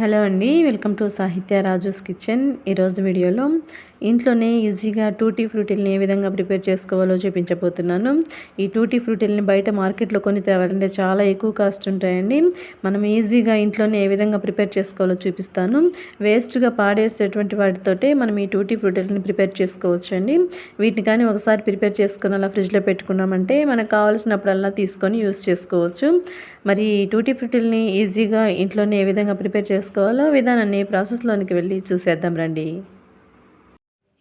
Hello అండి welcome to సాహిత్య Raju's kitchen. ఈరోజు వీడియోలో ఇంట్లోనే ఈజీగా టూటీ ఫ్రూటీల్ని ఏ విధంగా ప్రిపేర్ చేసుకోవాలో చూపించబోతున్నాను. ఈ టూటీ ఫ్రూటీల్ని బయట మార్కెట్లో కొని తేవాలంటే చాలా ఎక్కువ కాస్ట్ ఉంటాయండి. మనం ఈజీగా ఇంట్లోనే ఏ విధంగా ప్రిపేర్ చేసుకోవాలో చూపిస్తాను. వేస్ట్గా పాడేసేటువంటి వాటితోటే మనం ఈ టూటీ ఫ్రూటీల్ని ప్రిపేర్ చేసుకోవచ్చు అండి వీటిని కానీ ఒకసారి ప్రిపేర్ చేసుకుని అలా ఫ్రిడ్జ్లో పెట్టుకున్నామంటే మనకు కావాల్సినప్పుడల్లా తీసుకొని యూస్ చేసుకోవచ్చు. మరి ఈ టూటీ ఫ్రూటీల్ని ఈజీగా ఇంట్లోనే ఏ విధంగా ప్రిపేర్ చేసుకోవాలో విధానాన్ని ప్రాసెస్లోనికి వెళ్ళి చూసేద్దాం రండి.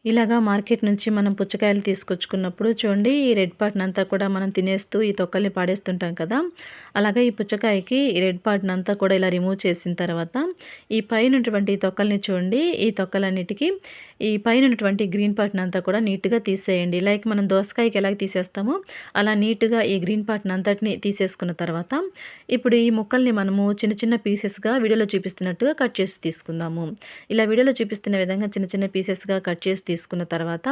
ఇలాగా మార్కెట్ నుంచి మనం పుచ్చకాయలు తీసుకొచ్చుకున్నప్పుడు చూడండి ఈ రెడ్ పార్ట్ని అంతా కూడా మనం తినేస్తూ ఈ తొక్కల్ని పాడేస్తుంటాం కదా. అలాగే ఈ పుచ్చకాయకి ఈ రెడ్ పార్ట్ని అంతా కూడా ఇలా రిమూవ్ చేసిన తర్వాత ఈ పైన ఈ తొక్కల్ని చూడండి ఈ తొక్కలన్నిటికీ ఈ పైన ఉన్నటువంటి గ్రీన్ పార్ట్ని అంతా కూడా నీట్గా తీసేయండి. లైక్ మనం దోసకాయకి ఎలా తీసేస్తామో అలా నీట్గా ఈ గ్రీన్ పార్ట్ని అంతటిని తీసేసుకున్న తర్వాత ఇప్పుడు ఈ ముక్కల్ని మనము చిన్న చిన్న పీసెస్గా వీడియోలో చూపిస్తున్నట్టుగా కట్ చేసి తీసుకుందాము. ఇలా వీడియోలో చూపిస్తున్న విధంగా చిన్న చిన్న పీసెస్గా కట్ చేసి తీసుకున్న తర్వాత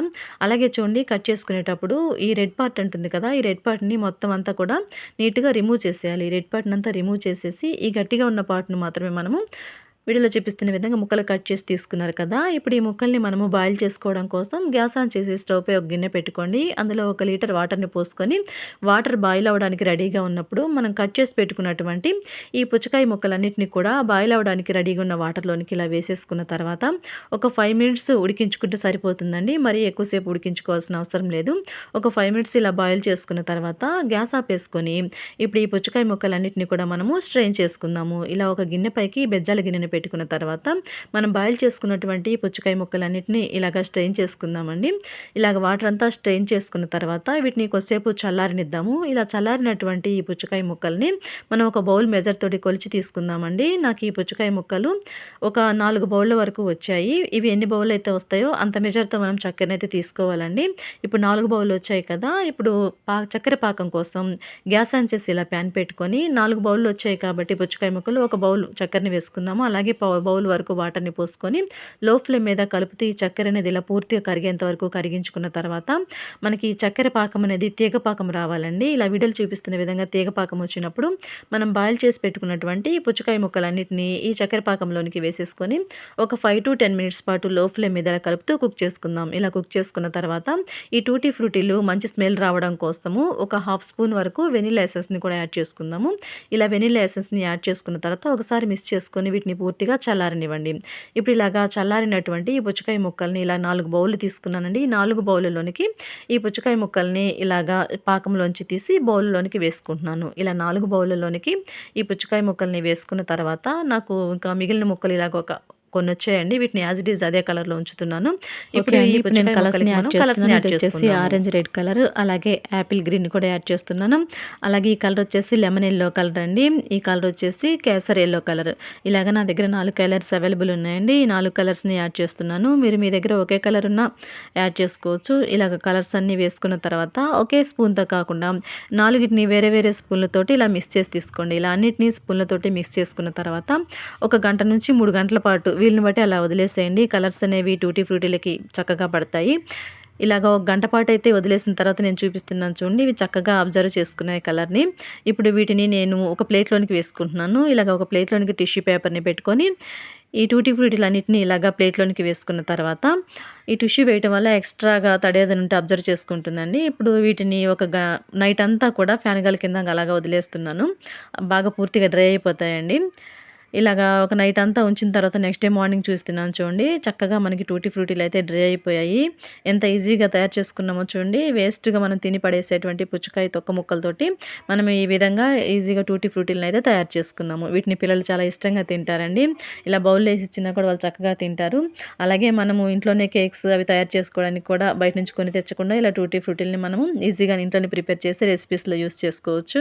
అలాగే చూడండి కట్ చేసుకునేటప్పుడు ఈ రెడ్ పార్ట్ ఉంటుంది కదా ఈ రెడ్ పార్ట్ని మొత్తం అంతా కూడా నీట్గా రిమూవ్ చేసేయాలి. రెడ్ పార్ట్ని అంతా రిమూవ్ చేసేసి ఈ గట్టిగా ఉన్న పార్ట్ను మాత్రమే మనము వీడియోలో చూపిస్తున్న విధంగా ముక్కలు కట్ చేసి తీసుకున్నారు కదా. ఇప్పుడు ఈ ముక్కల్ని మనము బాయిల్ చేసుకోవడం కోసం గ్యాస్ ఆన్ చేసి స్టవ్ పై ఒక గిన్నె పెట్టుకోండి. అందులో ఒక లీటర్ వాటర్ని పోసుకొని వాటర్ బాయిల్ అవ్వడానికి రెడీగా ఉన్నప్పుడు మనం కట్ చేసి పెట్టుకున్నటువంటి ఈ పుచ్చకాయ ముక్కలన్నింటినీ కూడా బాయిల్ అవ్వడానికి రెడీగా ఉన్న వాటర్లోనికి ఇలా వేసేసుకున్న తర్వాత ఒక ఫైవ్ మినిట్స్ ఉడికించుకుంటే సరిపోతుందండి. మరీ ఎక్కువసేపు ఉడికించుకోవాల్సిన అవసరం లేదు. ఒక ఫైవ్ మినిట్స్ ఇలా బాయిల్ చేసుకున్న తర్వాత గ్యాస్ ఆపేసుకొని ఇప్పుడు ఈ పుచ్చకాయ ముక్కలన్నింటినీ కూడా మనము స్ట్రెయిన్ చేసుకుందాము. ఇలా ఒక గిన్నె పైకి బెజ్జాల గిన్నెని పెట్టుకున్న తర్వాత మనం బాయిల్ చేసుకున్నటువంటి పుచ్చకాయ ముక్కలన్నింటినీ ఇలాగ స్ట్రెయిన్ చేసుకుందామండి. ఇలాగ వాటర్ అంతా స్ట్రెయిన్ చేసుకున్న తర్వాత వీటిని కొద్దిసేపు చల్లారనిద్దాము. ఇలా చల్లారినటువంటి ఈ పుచ్చకాయ ముక్కల్ని మనం ఒక బౌల్ మెజర్ తోటి కొలిచి తీసుకుందామండి. నాకు ఈ పుచ్చకాయ ముక్కలు ఒక నాలుగు బౌళ్ళ వరకు వచ్చాయి. ఇవి ఎన్ని బౌల్ అయితే వస్తాయో అంత మెజర్తో మనం చక్కెరనైతే తీసుకోవాలండి. ఇప్పుడు నాలుగు బౌల్ వచ్చాయి కదా ఇప్పుడు పా చక్కెర పాకం కోసం గ్యాస్ ఆన్ చేసి ఇలా ప్యాన్ పెట్టుకొని నాలుగు బౌళ్ళు వచ్చాయి కాబట్టి పుచ్చకాయ ముక్కలు ఒక బౌల్ చక్కెరని వేసుకుందాము. అలాగే అలాగే బౌల్ వరకు వాటర్ని పోసుకొని లో ఫ్లేమ్ మీద కలుపుతూ ఈ చక్కెర అనేది ఇలా పూర్తిగా కరిగేంత వరకు కరిగించుకున్న తర్వాత మనకి ఈ చక్కెర పాకం అనేది తీగ పాకం రావాలండి. ఇలా వీడియోలు చూపిస్తున్న విధంగా తీగ పాకం వచ్చినప్పుడు మనం బాయిల్ చేసి పెట్టుకున్నటువంటి పుచ్చకాయ ముక్కలన్నింటినీ ఈ చక్కెర పాకంలోనికి వేసేసుకొని ఒక ఫైవ్ టు టెన్ మినిట్స్ పాటు లో ఫ్లేమ్ మీద కలుపుతూ కుక్ చేసుకుందాం. ఇలా కుక్ చేసుకున్న తర్వాత ఈ టూటీ ఫ్రూటీలు మంచి స్మెల్ రావడం కోసము ఒక హాఫ్ స్పూన్ వరకు వెనిలా ఎసెన్స్ని కూడా యాడ్ చేసుకుందాము. ఇలా వెనిలా ఎసెన్స్ని యాడ్ చేసుకున్న తర్వాత ఒకసారి మిక్స్ చేసుకొని వీటిని పూర్తి పూర్తిగా చల్లారనివ్వండి. ఇప్పుడు ఇలాగా చల్లారినటువంటి ఈ పుచ్చకాయ ముక్కల్ని ఇలా నాలుగు బౌళ్ళు తీసుకున్నానండి. ఈ నాలుగు బౌళ్ళలోనికి ఈ పుచ్చకాయ ముక్కల్ని ఇలాగా పాకంలోంచి తీసి బౌల్లోనికి వేసుకుంటున్నాను. ఇలా నాలుగు బౌళ్ళలోనికి ఈ పుచ్చకాయ ముక్కల్ని వేసుకున్న తర్వాత నాకు ఇంకా మిగిలిన ముక్కలు ఇలాగ ఒక కొన్ని వచ్చాయండి వీటిని యాజ్ ఇట్ ఈజ్ అదే కలర్లో ఉంచుతున్నాను. ఇప్పుడు నేను కలర్స్ని యాడ్ చేస్తున్నాను. వచ్చేసి ఆరెంజ్ రెడ్ కలర్ అలాగే యాపిల్ గ్రీన్ కూడా యాడ్ చేస్తున్నాను. అలాగే ఈ కలర్ వచ్చేసి లెమన్ ఎల్లో కలర్ అండి. ఈ కలర్ వచ్చేసి కేసర్ ఎల్లో కలర్ ఇలాగ నా దగ్గర నాలుగు కలర్స్ అవైలబుల్ ఉన్నాయండి. ఈ నాలుగు కలర్స్ని యాడ్ చేస్తున్నాను. మీరు మీ దగ్గర ఒకే కలర్ ఉన్న యాడ్ చేసుకోవచ్చు. ఇలాగ కలర్స్ అన్నీ వేసుకున్న తర్వాత ఒకే స్పూన్తో కాకుండా నాలుగిటిని వేరే వేరే స్పూన్లతోటి ఇలా మిక్స్ చేసి తీసుకోండి. ఇలా అన్నిటినీ స్పూన్లతోటి మిక్స్ చేసుకున్న తర్వాత ఒక గంట నుంచి మూడు గంటల పాటు వీలుని బట్టి అలా వదిలేసేయండి. కలర్స్ అనేవి టూటీ ఫ్రూటీలకి చక్కగా పడతాయి. ఇలాగ ఒక గంట పాటు అయితే వదిలేసిన తర్వాత నేను చూపిస్తున్నాను చూడండి. ఇవి చక్కగా అబ్జర్వ్ చేసుకునే కలర్ని. ఇప్పుడు వీటిని నేను ఒక ప్లేట్లోనికి వేసుకుంటున్నాను. ఇలాగ ఒక ప్లేట్లోనికి టిష్యూ పేపర్ని పెట్టుకొని ఈ టూటీ ఫ్రూటీలన్నింటినీ ఇలాగా ప్లేట్లోనికి వేసుకున్న తర్వాత ఈ టిష్యూ వేయటం వల్ల ఎక్స్ట్రాగా తడేదని ఉంటే అబ్జర్వ్ చేసుకుంటుందండి. ఇప్పుడు వీటిని ఒక నైట్ అంతా కూడా ఫ్యాన్ గాలి కింద అలాగా వదిలేస్తున్నాను. బాగా పూర్తిగా డ్రై అయిపోతాయండి. ఇలాగా ఒక నైట్ అంతా ఉంచిన తర్వాత నెక్స్ట్ డే మార్నింగ్ చూస్తున్నాను చూడండి. చక్కగా మనకి టూటీ ఫ్రూటీలు అయితే డ్రై అయిపోయాయి. ఎంత ఈజీగా తయారు చేసుకున్నామో చూడండి. వేస్ట్గా మనం తిని పడేసేటువంటి పుచ్చకాయ తొక్క ముక్కలతోటి మనం ఈ విధంగా ఈజీగా టూటీ ఫ్రూటీలను అయితే తయారు చేసుకున్నాము. వీటిని పిల్లలు చాలా ఇష్టంగా తింటారండి. ఇలా బౌల్ వేసి ఇచ్చినా కూడా వాళ్ళు చక్కగా తింటారు. అలాగే మనము ఇంట్లోనే కేక్స్ అవి తయారు చేసుకోవడానికి కూడా బయట నుంచి కొని తెచ్చకుండా ఇలా టూటీ ఫ్రూటీలని మనము ఈజీగా ఇంట్లోనే ప్రిపేర్ చేసి రెసిపీస్లో యూస్ చేసుకోవచ్చు.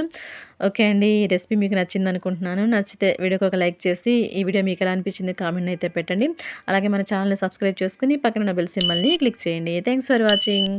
ఓకే అండి. ఈ రెసిపీ మీకు నచ్చింది అనుకుంటున్నాను నచ్చితే వీడియోకి ఒక లైక్ చేసి ఈ వీడియో మీకు ఎలా అనిపించింది కామెంట్ అయితే పెట్టండి. అలాగే మన ఛానల్ని సబ్స్క్రైబ్ చేసుకుని పక్కన బెల్ సింబల్ని క్లిక్ చేయండి. Thanks for watching